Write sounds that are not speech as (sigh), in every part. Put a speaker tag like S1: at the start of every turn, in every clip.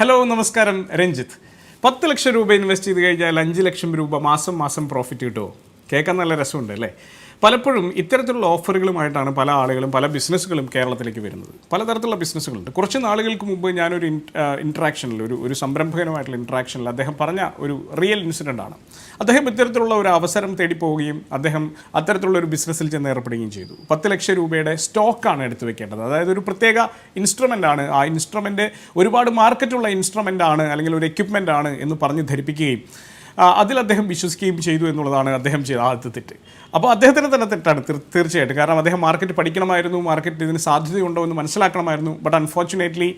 S1: Hello നമസ്കാരം രഞ്ജിത്ത്. പത്ത് ലക്ഷം രൂപ ഇൻവെസ്റ്റ് ചെയ്ത് കഴിഞ്ഞാൽ അഞ്ച് ലക്ഷം രൂപ മാസം മാസം പ്രോഫിറ്റ് കിട്ടുമോ? കേൾക്കാൻ നല്ല രസമുണ്ട് അല്ലേ? പലപ്പോഴും ഇത്തരത്തിലുള്ള ഓഫറുകളുമായിട്ടാണ് പല ആളുകളും പല ബിസിനസ്സുകളും കേരളത്തിലേക്ക് വരുന്നത്. പലതരത്തിലുള്ള ബിസിനസ്സുകളുണ്ട്. കുറച്ച് നാളുകൾക്ക് മുമ്പ് ഞാനൊരു ഇൻട്രാക്ഷനിൽ ഒരു ഒരു സംരംഭകനുമായിട്ടുള്ള ഇൻട്രാക്ഷനിൽ അദ്ദേഹം പറഞ്ഞ ഒരു റിയൽ ഇൻസിഡന്റ് ആണ്. അദ്ദേഹം ഇത്തരത്തിലുള്ള ഒരു അവസരം തേടി പോവുകയും അദ്ദേഹം അത്തരത്തിലുള്ള ഒരു ബിസിനസ്സിൽ ചെന്ന് ഏർപ്പെടുകയും ചെയ്തു. പത്ത് ലക്ഷം രൂപയുടെ സ്റ്റോക്കാണ് എടുത്തു വെക്കേണ്ടത്. അതായത് ഒരു പ്രത്യേക ഇൻസ്ട്രുമെന്റ് ആണ്. ആ ഇൻസ്ട്രുമെന്റ് ഒരുപാട് മാർക്കറ്റുള്ള ഇൻസ്ട്രുമെന്റ് ആണ് അല്ലെങ്കിൽ ഒരു എക്യുപ്മെന്റ് ആണ് എന്ന് പറഞ്ഞ് ധരിപ്പിക്കുകയും അതിൽ അദ്ദേഹം വിശ്വസിക്കുകയും ചെയ്തു എന്നുള്ളതാണ് അദ്ദേഹം ചെയ്ത ആദ്യത്തെ തെറ്റ്. അപ്പോൾ അദ്ദേഹത്തിന് തന്നെ തെറ്റാണ് തീർച്ചയായിട്ടും. കാരണം അദ്ദേഹം മാർക്കറ്റ് പഠിക്കണമായിരുന്നു മാർക്കറ്റ് ഇതിന് സാധ്യതയുണ്ടോ എന്ന് മനസ്സിലാക്കണമായിരുന്നു. ബട്ട് അൺഫോർച്ചുനേറ്റ്ലി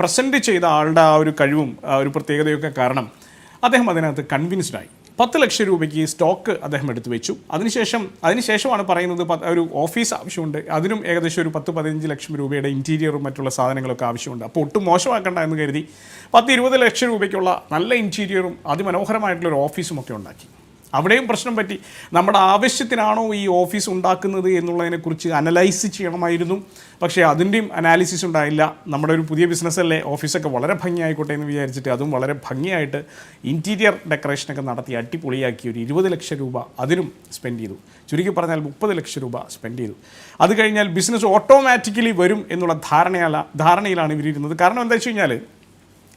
S1: പ്രസന്റ് ചെയ്ത ആളുടെ ആ ഒരു കഴിവും ഒരു പ്രത്യേകതയൊക്കെ കാരണം അദ്ദേഹം അതിനകത്ത് കൺവിൻസ്ഡ് ആയി. പത്ത് ലക്ഷം രൂപയ്ക്ക് സ്റ്റോക്ക് അദ്ദേഹം എടുത്തു വെച്ചു. അതിനുശേഷം അതിനുശേഷമാണ് പറയുന്നത് ഒരു ഓഫീസ് ആവശ്യമുണ്ട്. അതിനും ഏകദേശം ഒരു പത്ത് പതിനഞ്ച് ലക്ഷം രൂപയുടെ ഇന്റീരിയറും മറ്റുള്ള സാധനങ്ങളൊക്കെ ആവശ്യമുണ്ട്. അപ്പോൾ ഒട്ടും മോശമാക്കണ്ട എന്ന് കരുതി പത്ത് ഇരുപത് ലക്ഷം രൂപയ്ക്കുള്ള നല്ല ഇന്റീരിയറും അതിമനോഹരമായിട്ടുള്ള ഒരു ഓഫീസും ഒക്കെ ഉണ്ടാക്കി. അവിടെയും പ്രശ്നം പറ്റി. നമ്മുടെ ആവശ്യത്തിനാണോ ഈ ഓഫീസ് ഉണ്ടാക്കുന്നത് എന്നുള്ളതിനെക്കുറിച്ച് അനലൈസ് ചെയ്യണമായിരുന്നു. പക്ഷേ അതിന്റെയും അനാലിസിസ് ഉണ്ടായില്ല. നമ്മുടെ ഒരു പുതിയ ബിസിനസ്സല്ലേ ഓഫീസൊക്കെ വളരെ ഭംഗിയായിക്കോട്ടെ എന്ന് വിചാരിച്ചിട്ട് അതും വളരെ ഭംഗിയായിട്ട് ഇന്റീരിയർ ഡെക്കറേഷനൊക്കെ നടത്തി അടിപൊളിയാക്കി ഒരു ഇരുപത് ലക്ഷം രൂപ അതിനും സ്പെൻഡ് ചെയ്തു. ചുരുക്കി പറഞ്ഞാൽ മുപ്പത് ലക്ഷം രൂപ സ്പെൻഡ് ചെയ്തു. അത് കഴിഞ്ഞാൽ ബിസിനസ് ഓട്ടോമാറ്റിക്കലി വരും എന്നുള്ള ധാരണയല്ല ധാരണയിലാണ് ഇവരിരുന്നത്. കാരണം എന്താ വെച്ച് കഴിഞ്ഞാൽ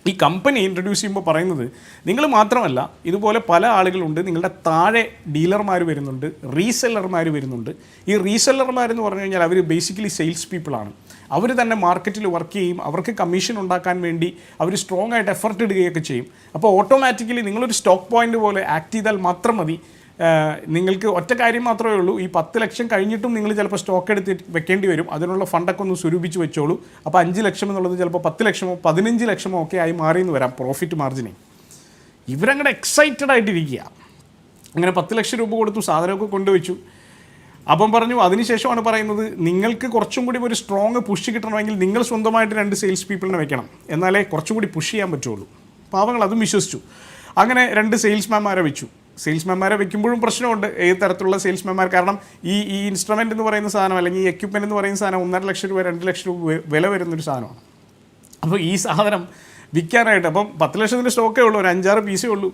S1: ഈ കമ്പനി ഇൻട്രൊഡ്യൂസ് ചെയ്യുമ്പോൾ പറയുന്നത് നിങ്ങൾ മാത്രമല്ല ഇതുപോലെ പല ആളുകളുണ്ട് നിങ്ങളുടെ താഴെ ഡീലർമാർ വരുന്നുണ്ട് റീസെല്ലർമാർ വരുന്നുണ്ട്. ഈ റീസെല്ലർമാരെന്ന് പറഞ്ഞു കഴിഞ്ഞാൽ അവർ ബേസിക്കലി സെയിൽസ് പീപ്പിളാണ് അവർ തന്നെ മാർക്കറ്റിൽ വർക്ക് ചെയ്യും അവർക്ക് കമ്മീഷൻ ഉണ്ടാക്കാൻ വേണ്ടി അവർ സ്ട്രോങ് ആയിട്ട് എഫർട്ട് ഇടുകയൊക്കെ ചെയ്യും. അപ്പോൾ ഓട്ടോമാറ്റിക്കലി നിങ്ങളൊരു സ്റ്റോക്ക് പോയിന്റ് പോലെ ആക്ട് ചെയ്താൽ മാത്രം മതി. നിങ്ങൾക്ക് ഒറ്റ കാര്യം മാത്രമേ ഉള്ളൂ. ഈ പത്ത് ലക്ഷം കഴിഞ്ഞിട്ടും നിങ്ങൾ ചിലപ്പോൾ സ്റ്റോക്ക് എടുത്ത് വെക്കേണ്ടി വരും. അതിനുള്ള ഫണ്ടൊക്കെ ഒന്ന് സ്വരൂപിച്ച് വെച്ചോളൂ. അപ്പോൾ അഞ്ച് ലക്ഷം എന്നുള്ളത് ചിലപ്പോൾ പത്ത് ലക്ഷമോ പതിനഞ്ച് ലക്ഷമോ ഒക്കെ ആയി മാറിയെന്ന് വരാം പ്രോഫിറ്റ് മാർജിനെ ഇവരങ്ങടെ എക്സൈറ്റഡ് ആയിട്ടിരിക്കുക. അങ്ങനെ പത്ത് ലക്ഷം രൂപ കൊടുത്തു സാധനമൊക്കെ കൊണ്ടുവച്ചു അപ്പം പറഞ്ഞു അതിനുശേഷമാണ് പറയുന്നത് നിങ്ങൾക്ക് കുറച്ചും കൂടി ഒരു സ്ട്രോങ് പുഷ് കിട്ടണമെങ്കിൽ നിങ്ങൾ സ്വന്തമായിട്ട് രണ്ട് സെയിൽസ് പീപ്പിളിനെ വെക്കണം. എന്നാലേ കുറച്ചും കൂടി പുഷ് ചെയ്യാൻ പറ്റുള്ളൂ. പാവങ്ങൾ അതും വിശ്വസിച്ചു. അങ്ങനെ രണ്ട് സെയിൽസ്മാൻമാരെ വെച്ചു. സെയിൽസ്മാൻമാരെ വെക്കുമ്പോഴും പ്രശ്നമുണ്ട്. ഏത് തരത്തിലുള്ള സെയിൽസ്മാൻമാർ? കാരണം ഈ ഈ ഇൻസ്ട്രുമെന്റ് എന്ന് പറയുന്ന സാധനം അല്ലെങ്കിൽ ഈ എക്യുപ്മെന്റ് എന്ന് പറയുന്ന സാധനം ഒന്നര ലക്ഷം രൂപ രണ്ട് ലക്ഷം രൂപ വില വരുന്നൊരു സാധനമാണ്. അപ്പോൾ ഈ സാധനം വിൽക്കാനായിട്ട് അപ്പം പത്ത് ലക്ഷത്തിന്റെ സ്റ്റോക്കേ ഉള്ളൂ ഒരു അഞ്ചാറ് പീസേ ഉള്ളൂ.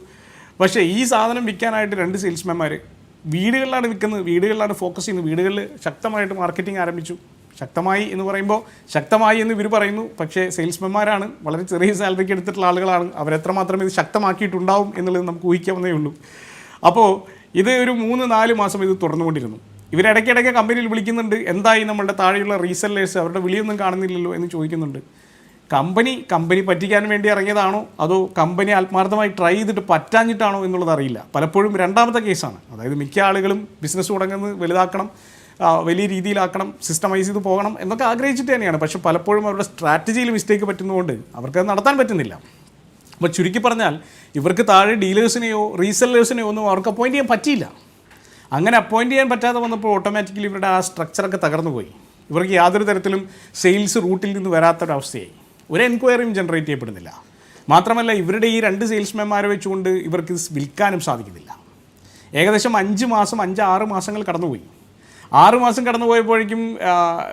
S1: പക്ഷേ ഈ സാധനം വിൽക്കാനായിട്ട് രണ്ട് സെയിൽസ്മാൻമാർ വീടുകളിലാണ് വിൽക്കുന്നത്. വീടുകളിലാണ് ഫോക്കസ് ചെയ്യുന്നത്. വീടുകളിൽ ശക്തമായിട്ട് മാർക്കറ്റിംഗ് ആരംഭിച്ചു. ശക്തമായി എന്ന് പറയുമ്പോൾ ശക്തമായി എന്ന് ഇവർ പറയുന്നു. പക്ഷേ സെയിൽസ്മാൻമാരാണ്. വളരെ ചെറിയ സാലറിക്ക് എടുത്തിട്ടുള്ള ആളുകളാണ്. അവരെത്രമാത്രം ഇത് ശക്തമാക്കിയിട്ടുണ്ടാവും എന്നുള്ളത് നമുക്ക് ഊഹിക്കാവുന്നേ ഉള്ളൂ. അപ്പോൾ ഇത് ഒരു മൂന്ന് നാല് മാസം ഇത് തുടർന്നുകൊണ്ടിരുന്നു. ഇവരിടയ്ക്കിടയ്ക്ക് കമ്പനിയിൽ വിളിക്കുന്നുണ്ട് എന്തായി നമ്മളുടെ താഴെയുള്ള റീസെല്ലേഴ്സ് അവരുടെ വിളിയൊന്നും കാണുന്നില്ലല്ലോ? എന്ന് ചോദിക്കുന്നുണ്ട്. കമ്പനി കമ്പനി പറ്റിക്കാൻ വേണ്ടി ഇറങ്ങിയതാണോ? അതോ കമ്പനി ആത്മാർത്ഥമായി ട്രൈ ചെയ്തിട്ട് പറ്റാഞ്ഞിട്ടാണോ എന്നുള്ളത് അറിയില്ല. പലപ്പോഴും രണ്ടാമത്തെ കേസാണ്. അതായത് മിക്ക ആളുകളും ബിസിനസ് തുടങ്ങുന്നത് വലുതാക്കണം വലിയ രീതിയിലാക്കണം സിസ്റ്റമൈസ് ചെയ്ത് പോകണം എന്നൊക്കെ ആഗ്രഹിച്ചിട്ട് തന്നെയാണ്. പക്ഷെ പലപ്പോഴും അവരുടെ സ്ട്രാറ്റജിയിൽ മിസ്റ്റേക്ക് പറ്റുന്നതുകൊണ്ട് അവർക്കത് നടത്താൻ പറ്റുന്നില്ല. അപ്പോൾ ചുരുക്കി പറഞ്ഞാൽ ഇവർക്ക് താഴെ ഡീലേഴ്സിനെയോ റീസെല്ലേഴ്സിനെയോ ഒന്നും അവർക്ക് അപ്പോയിന്റ് ചെയ്യാൻ പറ്റിയില്ല. അങ്ങനെ അപ്പോയിന്റ് ചെയ്യാൻ പറ്റാതെ വന്നപ്പോൾ ഓട്ടോമാറ്റിക്കലി ഇവരുടെ ആ സ്ട്രക്ചറൊക്കെ തകർന്നു പോയി. ഇവർക്ക് യാതൊരു തരത്തിലും സെയിൽസ് റൂട്ടിൽ നിന്ന് വരാത്തൊരവസ്ഥയായി. ഒരു എൻക്വയറിയും ജനറേറ്റ് ചെയ്യപ്പെടുന്നില്ല. മാത്രമല്ല ഇവരുടെ ഈ രണ്ട് സെയിൽസ്മാൻമാരെ വെച്ചുകൊണ്ട് ഇവർക്ക് വിൽക്കാനും സാധിക്കുന്നില്ല. ഏകദേശം അഞ്ച് മാസം അഞ്ച് ആറ് മാസങ്ങൾ കടന്നുപോയി. ആറ് മാസം കടന്നു പോയപ്പോഴേക്കും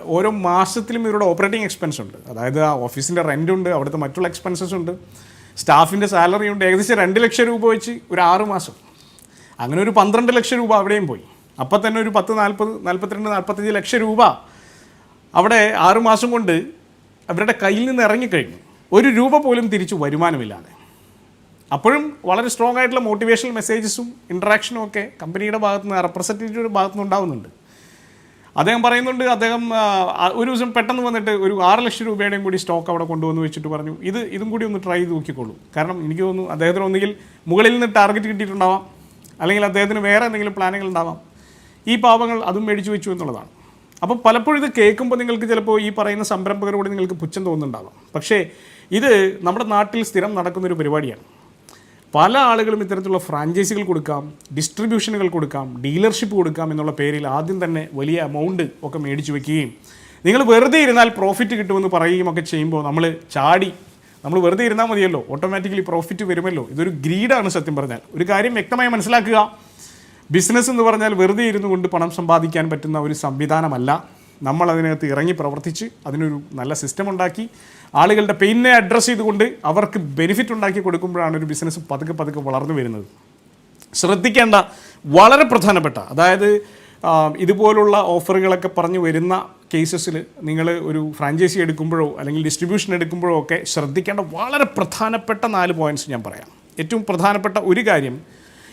S1: ഓരോ മാസത്തിലും ഇവരുടെ ഓപ്പറേറ്റിംഗ് എക്സ്പെൻസ് ഉണ്ട്. അതായത് ആ ഓഫീസിന്റെ റെന്റ് ഉണ്ട് അവിടുത്തെ മറ്റുള്ള എക്സ്പെൻസസ് ഉണ്ട്. സ്റ്റാഫിന്റെ സാലറി ഉണ്ട് ഏകദേശം രണ്ട് ലക്ഷം രൂപ വെച്ച് ഒരു ആറ് മാസം. അങ്ങനെ ഒരു പന്ത്രണ്ട് ലക്ഷം രൂപ അവിടെയും പോയി. അപ്പം തന്നെ ഒരു പത്ത് നാൽപ്പത് നാൽപ്പത്തിരണ്ട് നാൽപ്പത്തഞ്ച് ലക്ഷം രൂപ അവിടെ ആറ് മാസം കൊണ്ട് അവരുടെ കയ്യിൽ നിന്ന് ഇറങ്ങിക്കഴിഞ്ഞു. ഒരു രൂപ പോലും തിരിച്ചു വരുമാനമില്ലാതെ. അപ്പോഴും വളരെ സ്ട്രോങ് ആയിട്ടുള്ള മോട്ടിവേഷണൽ മെസ്സേജസും ഇൻട്രാക്ഷനും ഒക്കെ കമ്പനിയുടെ ഭാഗത്തുനിന്ന് റെപ്രസെന്റേറ്റീവിന്റെ ഭാഗത്തുനിന്ന് ഉണ്ടാവുന്നുണ്ട്. അദ്ദേഹം പറയുന്നുണ്ട് അദ്ദേഹം ഒരു ദിവസം പെട്ടെന്ന് വന്നിട്ട് ഒരു ആറ് ലക്ഷം രൂപയുടെയും കൂടി സ്റ്റോക്ക് അവിടെ കൊണ്ടുവന്ന് വെച്ചിട്ട് പറഞ്ഞു ഇത് ഇതും കൂടി ഒന്ന് ട്രൈ ചെയ്ത് നോക്കിക്കോളൂ. കാരണം എനിക്ക് തോന്നുന്നു അദ്ദേഹത്തിന് ഒന്നുകിൽ മുകളിൽ നിന്ന് ടാർഗറ്റ് കിട്ടിയിട്ടുണ്ടാവാം അല്ലെങ്കിൽ അദ്ദേഹത്തിന് വേറെ എന്തെങ്കിലും പ്ലാനുകൾ ഉണ്ടാവാം. ഈ പാവങ്ങൾ അതും മേടിച്ചു വെച്ചു എന്നുള്ളതാണ്. അപ്പോൾ പലപ്പോഴും ഇത് കേൾക്കുമ്പോൾ നിങ്ങൾക്ക് ചിലപ്പോൾ ഈ പറയുന്ന സംരംഭകരോട് നിങ്ങൾക്ക് പുച്ഛം തോന്നുന്നുണ്ടാവാം. പക്ഷേ ഇത് നമ്മുടെ നാട്ടിൽ സ്ഥിരം നടക്കുന്നൊരു പരിപാടിയാണ്. പല ആളുകളും ഇത്തരത്തിലുള്ള ഫ്രാഞ്ചൈസികൾ കൊടുക്കാം ഡിസ്ട്രിബ്യൂഷനുകൾ കൊടുക്കാം ഡീലർഷിപ്പ് കൊടുക്കാം എന്നുള്ള പേരിൽ ആദ്യം തന്നെ വലിയ എമൗണ്ട് ഒക്കെ മേടിച്ചു വെക്കുകയും നിങ്ങൾ വെറുതെ ഇരുന്നാൽ പ്രോഫിറ്റ് കിട്ടുമെന്ന് പറയുകയും ഒക്കെ ചെയ്യുമ്പോൾ നമ്മൾ ചാടി നമ്മൾ വെറുതെ ഇരുന്നാൽ മതിയല്ലോ ഓട്ടോമാറ്റിക്കലി പ്രോഫിറ്റ് വരുമല്ലോ. ഇതൊരു ഗ്രീഡാണ് സത്യം പറഞ്ഞാൽ. ഒരു കാര്യം വ്യക്തമായി മനസ്സിലാക്കുക. ബിസിനസ് എന്ന് പറഞ്ഞാൽ വെറുതെ ഇരുന്നു കൊണ്ട് പണം സമ്പാദിക്കാൻ പറ്റുന്ന ഒരു സംവിധാനമല്ല. നമ്മൾ അതിനകത്ത് ഇറങ്ങി പ്രവർത്തിച്ച് അതിനൊരു നല്ല സിസ്റ്റം ഉണ്ടാക്കി ആളുകളുടെ പെയിനെ അഡ്രസ്സ് ചെയ്തുകൊണ്ട് അവർക്ക് ബെനിഫിറ്റ് ഉണ്ടാക്കി കൊടുക്കുമ്പോഴാണ് ഒരു ബിസിനസ് പതുക്കെ പതുക്കെ വളർന്നു വരുന്നത്. ശ്രദ്ധിക്കേണ്ട വളരെ പ്രധാനപ്പെട്ട അതായത് ഇതുപോലുള്ള ഓഫറുകളൊക്കെ പറഞ്ഞു വരുന്ന കേസസിൽ നിങ്ങൾ ഒരു ഫ്രാഞ്ചൈസി എടുക്കുമ്പോഴോ അല്ലെങ്കിൽ ഡിസ്ട്രിബ്യൂഷൻ എടുക്കുമ്പോഴോ ഒക്കെ ശ്രദ്ധിക്കേണ്ട വളരെ പ്രധാനപ്പെട്ട നാല് പോയിന്റ്സ് ഞാൻ പറയാം. ഏറ്റവും പ്രധാനപ്പെട്ട ഒരു കാര്യം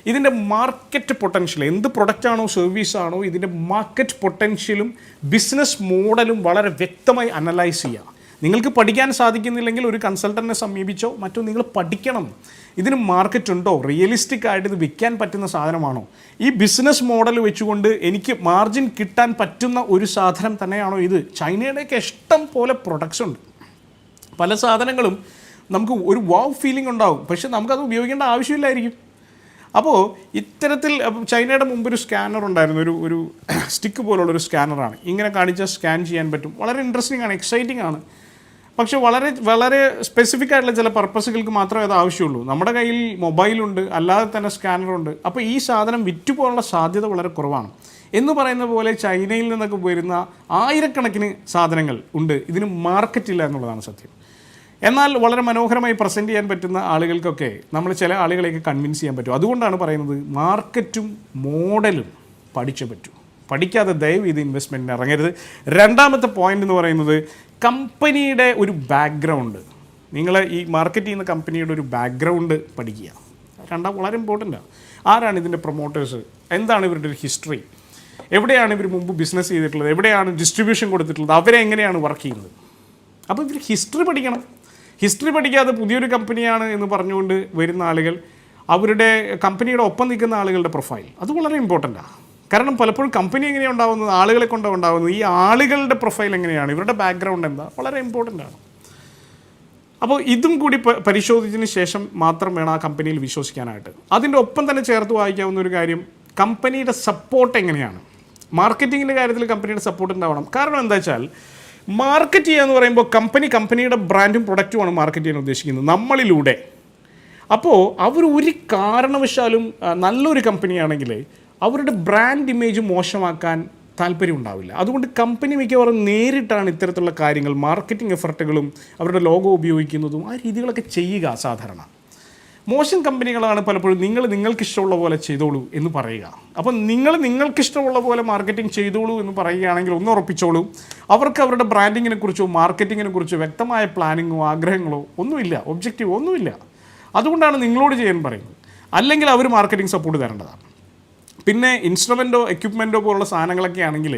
S1: ഇതിന്റെ മാർക്കറ്റ് പൊട്ടൻഷ്യൽ എന്ത് പ്രൊഡക്റ്റാണോ സർവീസാണോ ഇതിന്റെ മാർക്കറ്റ് പൊട്ടൻഷ്യലും ബിസിനസ് മോഡലും വളരെ വ്യക്തമായി അനലൈസ് ചെയ്യുക നിങ്ങൾക്ക് പഠിക്കാൻ സാധിക്കുന്നില്ലെങ്കിൽ ഒരു കൺസൾട്ടന്റിനെ സമീപിച്ചോ മറ്റോ നിങ്ങൾ പഠിക്കണം. ഇതിന് മാർക്കറ്റ് ഉണ്ടോ? റിയലിസ്റ്റിക് ആയിട്ട് ഇത് വിൽക്കാൻ പറ്റുന്ന സാധനമാണോ? ഈ ബിസിനസ് മോഡൽ വെച്ചുകൊണ്ട് എനിക്ക് മാർജിൻ കിട്ടാൻ പറ്റുന്ന ഒരു സാധനം തന്നെയാണോ ഇത്? ചൈനയുടെയൊക്കെ ഇഷ്ടം പോലെ പ്രൊഡക്ട്സ് ഉണ്ട്. പല സാധനങ്ങളും നമുക്ക് ഒരു വാവ് ഫീലിംഗ് ഉണ്ടാവും. പക്ഷെ നമുക്കത് ഉപയോഗിക്കേണ്ട ആവശ്യമില്ലായിരിക്കും. അപ്പോൾ ഇത്തരത്തിൽ ചൈനയുടെ മുമ്പ് ഒരു സ്കാനർ ഉണ്ടായിരുന്നു ഒരു ഒരു (clears throat) സ്റ്റിക്ക് പോലുള്ള ഒരു സ്കാനറാണ്. ഇങ്ങനെ കാണിച്ചാൽ സ്കാൻ ചെയ്യാൻ പറ്റും. വളരെ ഇൻട്രസ്റ്റിംഗ് ആണ് എക്സൈറ്റിംഗ് ആണ്. പക്ഷെ വളരെ വളരെ സ്പെസിഫിക് ആയിട്ടുള്ള ചില പർപ്പസുകൾക്ക് മാത്രമേ അത് ആവശ്യമുള്ളൂ. നമ്മുടെ കയ്യിൽ മൊബൈലുണ്ട് അല്ലാതെ തന്നെ സ്കാനറുണ്ട് അപ്പോൾ ഈ സാധനം വിറ്റുപോകാനുള്ള സാധ്യത വളരെ കുറവാണ്. എന്ന് പറയുന്ന പോലെ ചൈനയിൽ നിന്നൊക്കെ വരുന്ന ആയിരക്കണക്കിന് സാധനങ്ങൾ ഉണ്ട്. ഇതിന് മാർക്കറ്റില്ല എന്നുള്ളതാണ് സത്യം. എന്നാൽ വളരെ മനോഹരമായി പ്രസന്റ് ചെയ്യാൻ പറ്റുന്ന ആളുകൾക്കൊക്കെ നമ്മൾ ചില ആളുകളെയൊക്കെ കൺവിൻസ് ചെയ്യാൻ പറ്റും. അതുകൊണ്ടാണ് പറയുന്നത് മാർക്കറ്റും മോഡലും പഠിച്ചേ പറ്റൂ. പഠിക്കാതെ ദയവ് ഇത് ഇൻവെസ്റ്റ്മെന്റിന് ഇറങ്ങരുത്. രണ്ടാമത്തെ പോയിന്റ് എന്ന് പറയുന്നത് കമ്പനിയുടെ ഒരു ബാക്ക്ഗ്രൗണ്ട് നിങ്ങൾ ഈ മാർക്കറ്റ് ചെയ്യുന്ന കമ്പനിയുടെ ഒരു ബാക്ക്ഗ്രൗണ്ട് പഠിക്കുക. രണ്ടാം വളരെ ഇമ്പോർട്ടന്റാണ് ആരാണ് ഇതിന്റെ പ്രൊമോട്ടേഴ്സ് എന്താണ് ഇവരുടെ ഒരു ഹിസ്റ്ററി എവിടെയാണ് ഇവർ മുമ്പ് ബിസിനസ് ചെയ്തിട്ടുള്ളത്? എവിടെയാണ് ഡിസ്ട്രിബ്യൂഷൻ കൊടുത്തിട്ടുള്ളത്? അവരെങ്ങനെയാണ് വർക്ക് ചെയ്യുന്നത്? അപ്പോൾ ഇവർ ഹിസ്റ്ററി പഠിക്കണം. ഹിസ്റ്ററി പഠിക്കാതെ പുതിയൊരു കമ്പനിയാണ് എന്ന് പറഞ്ഞുകൊണ്ട് വരുന്ന ആളുകൾ അവരുടെ കമ്പനിയുടെ ഒപ്പം നിൽക്കുന്ന ആളുകളുടെ പ്രൊഫൈൽ. അത് വളരെ ഇമ്പോർട്ടന്റാണ് കാരണം പലപ്പോഴും കമ്പനി എങ്ങനെയാണ് ഉണ്ടാകുന്നത് ആളുകളെ കൊണ്ടാണ് ഉണ്ടാകുന്നത് ഈ ആളുകളുടെ പ്രൊഫൈൽ എങ്ങനെയാണ് ഇവരുടെ ബാക്ക്ഗ്രൗണ്ട് എന്താ വളരെ ഇമ്പോർട്ടന്റ് ആണ് അപ്പോൾ ഇതും കൂടി പരിശോധിച്ചതിന് ശേഷം മാത്രം വേണം ആ കമ്പനിയിൽ വിശ്വസിക്കാനായിട്ട്. അതിന്റെ ഒപ്പം തന്നെ ചേർത്ത് വായിക്കാവുന്ന ഒരു കാര്യം കമ്പനിയുടെ സപ്പോർട്ട് എങ്ങനെയാണ്? മാർക്കറ്റിങ്ങിന്റെ കാര്യത്തിൽ കമ്പനിയുടെ സപ്പോർട്ട് ഉണ്ടാവണം. കാരണം എന്താ വെച്ചാൽ മാർക്കറ്റ് ചെയ്യുക എന്ന് പറയുമ്പോൾ കമ്പനി കമ്പനിയുടെ ബ്രാൻഡും പ്രൊഡക്റ്റുമാണ് മാർക്കറ്റ് ചെയ്യാൻ ഉദ്ദേശിക്കുന്നത് നമ്മളിലൂടെ. അപ്പോൾ അവർ ഒരു കാരണവശാലും നല്ലൊരു കമ്പനിയാണെങ്കിൽ അവരുടെ ബ്രാൻഡ് ഇമേജ് മോശമാക്കാൻ താല്പര്യം ഉണ്ടാവില്ല. അതുകൊണ്ട് കമ്പനി മിക്കവാറും നേരിട്ടാണ് ഇത്തരത്തിലുള്ള കാര്യങ്ങൾ മാർക്കറ്റിംഗ് എഫർട്ടുകളും അവരുടെ ലോഗോ ഉപയോഗിക്കുന്നതും ആ രീതികളൊക്കെ ചെയ്യുക സാധാരണ. മോശം കമ്പനികളാണ് പലപ്പോഴും നിങ്ങൾ നിങ്ങൾക്ക് ഇഷ്ടമുള്ള പോലെ ചെയ്തോളൂ എന്ന് പറയുക. അപ്പം നിങ്ങൾ നിങ്ങൾക്ക് ഇഷ്ടമുള്ള പോലെ മാർക്കറ്റിംഗ് ചെയ്തോളൂ എന്ന് പറയുകയാണെങ്കിൽ ഒന്ന് ഉറപ്പിച്ചോളൂ. അവർക്ക് അവരുടെ ബ്രാൻഡിങ്ങിനെ കുറിച്ചോ മാർക്കറ്റിങ്ങിനെ കുറിച്ചോ വ്യക്തമായ പ്ലാനിങ്ങോ ആഗ്രഹങ്ങളോ ഒന്നുമില്ല. ഒബ്ജക്റ്റീവ് ഒന്നുമില്ല. അതുകൊണ്ടാണ് നിങ്ങളോട് ചെയ്യാൻ പറയുന്നത്. അല്ലെങ്കിൽ അവർ മാർക്കറ്റിംഗ് സപ്പോർട്ട് തരേണ്ടതാണ്. പിന്നെ ഇൻസ്ട്രുമെന്റോ എക്യുപ്മെന്റോ പോലുള്ള സാധനങ്ങളൊക്കെ ആണെങ്കിൽ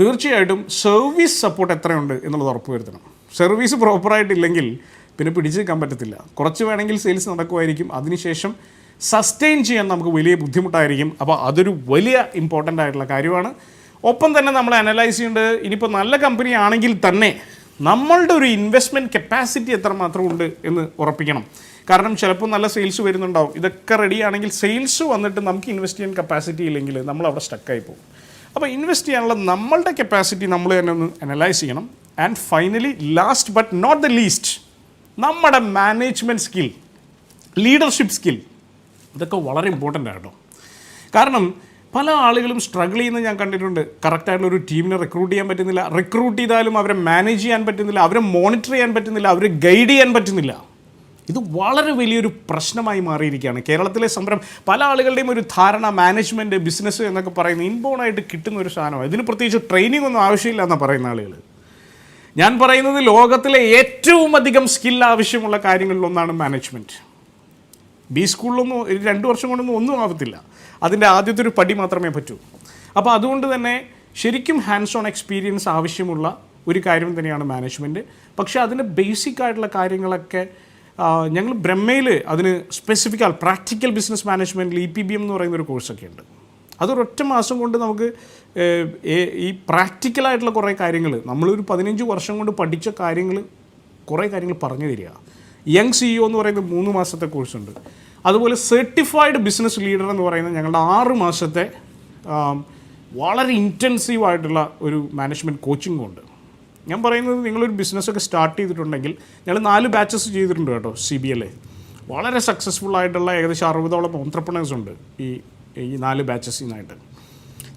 S1: തീർച്ചയായിട്ടും സർവീസ് സപ്പോർട്ട് എത്രയുണ്ട് എന്നുള്ളത് ഉറപ്പുവരുത്തണം. സർവീസ് പ്രോപ്പറായിട്ടില്ലെങ്കിൽ പിന്നെ പിടിച്ചു നിൽക്കാൻ പറ്റത്തില്ല. കുറച്ച് വേണമെങ്കിൽ സെയിൽസ് നടക്കുമായിരിക്കും. അതിനുശേഷം സസ്റ്റെയിൻ ചെയ്യാൻ നമുക്ക് വലിയ ബുദ്ധിമുട്ടായിരിക്കും. അപ്പോൾ അതൊരു വലിയ ഇമ്പോർട്ടന്റ് ആയിട്ടുള്ള കാര്യമാണ്. ഒപ്പം തന്നെ നമ്മൾ അനലൈസ് ചെയ്യേണ്ടത് ഇനിയിപ്പോൾ നല്ല കമ്പനി ആണെങ്കിൽ തന്നെ നമ്മളുടെ ഒരു ഇൻവെസ്റ്റ്മെന്റ് കപ്പാസിറ്റി എത്രമാത്രം ഉണ്ട് എന്ന് ഉറപ്പിക്കണം. കാരണം ചിലപ്പോൾ നല്ല സെയിൽസ് വരുന്നുണ്ടാവും. ഇതൊക്കെ റെഡി ആണെങ്കിൽ സെയിൽസ് വന്നിട്ട് നമുക്ക് ഇൻവെസ്റ്റ് ചെയ്യാൻ കപ്പാസിറ്റി ഇല്ലെങ്കിൽ നമ്മൾ അവിടെ സ്റ്റക്കായി പോകും. അപ്പോൾ ഇൻവെസ്റ്റ് ചെയ്യാനുള്ള നമ്മളുടെ കപ്പാസിറ്റി നമ്മൾ തന്നെ ഒന്ന് അനലൈസ് ചെയ്യണം. And finally last but not the least നമ്മുടെ മാനേജ്മെന്റ് സ്കിൽ ലീഡർഷിപ്പ് സ്കിൽ ഇതൊക്കെ വളരെ ഇമ്പോർട്ടന്റ് ആണ് കേട്ടോ. കാരണം പല ആളുകളും സ്ട്രഗിൾ ചെയ്യുന്നത് ഞാൻ കണ്ടിട്ടുണ്ട്. കറക്റ്റായിട്ടുള്ള ഒരു ടീമിനെ റിക്രൂട്ട് ചെയ്യാൻ പറ്റുന്നില്ല. റിക്രൂട്ട് ചെയ്താലും അവരെ മാനേജ് ചെയ്യാൻ പറ്റുന്നില്ല. അവരെ മോണിറ്റർ ചെയ്യാൻ പറ്റുന്നില്ല. അവരെ ഗൈഡ് ചെയ്യാൻ പറ്റുന്നില്ല. ഇത് വളരെ വലിയൊരു പ്രശ്നമായി മാറിയിരിക്കുകയാണ്. കേരളത്തിലെ സംരംഭം പല ആളുകളുടെയും ഒരു ധാരണ മാനേജ്മെന്റ് ബിസിനസ് എന്നൊക്കെ പറയുന്നത് ഇൻബോണായിട്ട് കിട്ടുന്ന ഒരു സാധനമാണ്. ഇതിന് പ്രത്യേകിച്ച് ട്രെയിനിങ് ഒന്നും ആവശ്യമില്ല എന്നാണ് പറയുന്ന ആളുകൾ ഞാൻ പറയുന്നത് ലോകത്തിലെ ഏറ്റവും അധികം സ്കിൽ ആവശ്യമുള്ള കാര്യങ്ങളിലൊന്നാണ് മാനേജ്മെന്റ് ബി സ്കൂളിലൊന്നും രണ്ട് വർഷം കൊണ്ടൊന്നും ഒന്നും ആവത്തില്ല. അതിന്റെ ആദ്യത്തെ ഒരു പടി മാത്രമേ പറ്റൂ. അപ്പോൾ അതുകൊണ്ട് തന്നെ ശരിക്കും ഹാൻഡ്സ് ഓൺ എക്സ്പീരിയൻസ് ആവശ്യമുള്ള ഒരു കാര്യം തന്നെയാണ് മാനേജ്മെന്റ് പക്ഷേ അതിന്റെ ബേസിക് ആയിട്ടുള്ള കാര്യങ്ങളൊക്കെ ഞങ്ങൾ ബ്രഹ്മയിൽ അതിന് സ്പെസിഫിക്കൽ പ്രാക്ടിക്കൽ ബിസിനസ് മാനേജ്മെന്റിൽ ഇ പി ബി എം എന്ന് പറയുന്ന ഒരു കോഴ്സൊക്കെ ഉണ്ട്. അതൊരൊറ്റ മാസം കൊണ്ട് നമുക്ക് ഈ പ്രാക്ടിക്കലായിട്ടുള്ള കുറേ കാര്യങ്ങൾ നമ്മളൊരു പതിനഞ്ച് വർഷം കൊണ്ട് പഠിച്ച കാര്യങ്ങൾ കുറേ കാര്യങ്ങൾ പറഞ്ഞു തരിക. യങ് സിഇഒ എന്ന് പറയുന്നത് മൂന്ന് മാസത്തെ കോഴ്സുണ്ട് അതുപോലെ സർട്ടിഫൈഡ് ബിസിനസ് ലീഡർ എന്ന് പറയുന്ന ഞങ്ങളുടെ ആറ് മാസത്തെ വളരെ ഇന്റൻസീവായിട്ടുള്ള ഒരു മാനേജ്മെന്റ് കോച്ചിങ്ങും ഉണ്ട്. ഞാൻ പറയുന്നത് നിങ്ങളൊരു ബിസിനസ്സൊക്കെ സ്റ്റാർട്ട് ചെയ്തിട്ടുണ്ടെങ്കിൽ ഞങ്ങൾ നാല് ബാച്ചസ് ചെയ്തിട്ടുണ്ട് കേട്ടോ സി ബി എൽ വളരെ സക്സസ്ഫുൾ ആയിട്ടുള്ള ഏകദേശം അറുപതോളം ഓൺട്രപ്രണേഴ്സ് ഉണ്ട് ഈ ഈ നാല് ബാച്ചസിൽ നിന്നായിട്ട്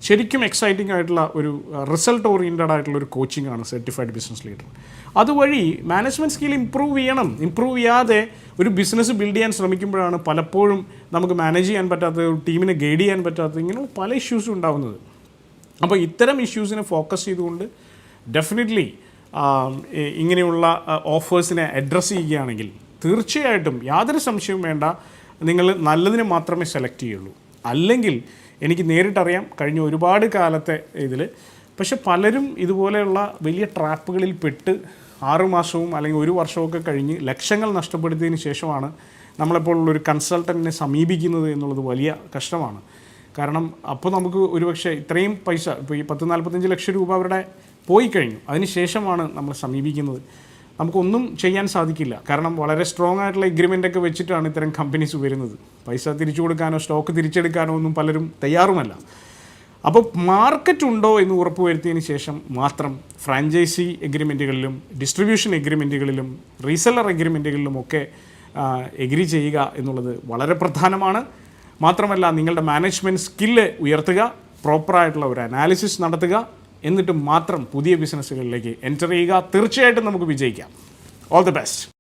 S1: ശരിക്കും എക്സൈറ്റിംഗ് ആയിട്ടുള്ള ഒരു റിസൾട്ട് ഓറിയന്റഡ് ആയിട്ടുള്ള ഒരു കോച്ചിങ് ആണ് സർട്ടിഫൈഡ് ബിസിനസ് ലീഡർ അതുവഴി മാനേജ്മെന്റ് സ്കിൽ ഇമ്പ്രൂവ് ചെയ്യണം. ഇമ്പ്രൂവ് ചെയ്യാതെ ഒരു ബിസിനസ് ബിൽഡ് ചെയ്യാൻ ശ്രമിക്കുമ്പോഴാണ് പലപ്പോഴും നമുക്ക് മാനേജ് ചെയ്യാൻ പറ്റാത്ത ടീമിനെ ഗൈഡ് ചെയ്യാൻ പറ്റാത്ത ഇങ്ങനെ പല ഇഷ്യൂസും ഉണ്ടാകുന്നത് അപ്പോൾ ഇത്തരം ഇഷ്യൂസിനെ ഫോക്കസ് ചെയ്തുകൊണ്ട് ഡെഫിനറ്റ്ലി ഇങ്ങനെയുള്ള ഓഫേഴ്സിനെ അഡ്രസ്സ് ചെയ്യുകയാണെങ്കിൽ തീർച്ചയായിട്ടും യാതൊരു സംശയവും വേണ്ട. നിങ്ങൾ നല്ലതിനെ മാത്രമേ സെലക്ട് ചെയ്യുള്ളൂ. അല്ലെങ്കിൽ എനിക്ക് നേരിട്ടറിയാം കഴിഞ്ഞ ഒരുപാട് കാലത്തെ ഇതിൽ. പക്ഷെ പലരും ഇതുപോലെയുള്ള വലിയ ട്രാപ്പുകളിൽ പെട്ട് ആറുമാസവും അല്ലെങ്കിൽ ഒരു വർഷമൊക്കെ കഴിഞ്ഞ് ലക്ഷങ്ങൾ നഷ്ടപ്പെടുത്തിയതിന് ശേഷമാണ് നമ്മളെപ്പോലുള്ളൊരു കൺസൾട്ടന്റിനെ സമീപിക്കുന്നത് എന്നുള്ളത് വലിയ കഷ്ടമാണ്. കാരണം അപ്പോൾ നമുക്ക് ഒരുപക്ഷെ ഇത്രയും പൈസ ഇപ്പോൾ ഈ പത്ത് നാൽപ്പത്തഞ്ച് ലക്ഷം രൂപ അവരുടെ പോയി കഴിഞ്ഞു. അതിന് ശേഷമാണ് നമ്മൾ സമീപിക്കുന്നത്. നമുക്കൊന്നും ചെയ്യാൻ സാധിക്കില്ല. കാരണം വളരെ സ്ട്രോങ് ആയിട്ടുള്ള എഗ്രിമെന്റ് ഒക്കെ വെച്ചിട്ടാണ് ഇത്തരം കമ്പനീസ് വരുന്നത്. പൈസ തിരിച്ചു കൊടുക്കാനോ സ്റ്റോക്ക് തിരിച്ചെടുക്കാനോ ഒന്നും പലരും തയ്യാറുമല്ല. അപ്പോൾ മാർക്കറ്റ് ഉണ്ടോ എന്ന് ഉറപ്പുവരുത്തിയതിന് ശേഷം മാത്രം ഫ്രാഞ്ചൈസി എഗ്രിമെന്റുകളിലും ഡിസ്ട്രിബ്യൂഷൻ എഗ്രിമെന്റുകളിലും റീസെല്ലർ എഗ്രിമെന്റുകളിലും ഒക്കെ എഗ്രി ചെയ്യുക എന്നുള്ളത് വളരെ പ്രധാനമാണ്. മാത്രമല്ല നിങ്ങളുടെ മാനേജ്മെന്റ് സ്കില്ല് ഉയർത്തുക പ്രോപ്പറായിട്ടുള്ള ഒരു അനാലിസിസ് നടത്തുക എന്നിട്ട് മാത്രം പുതിയ ബിസിനസ്സുകളിലേക്ക് എന്റർ ചെയ്യുക. തീർച്ചയായിട്ടും നമുക്ക് വിജയിക്കാം. All the best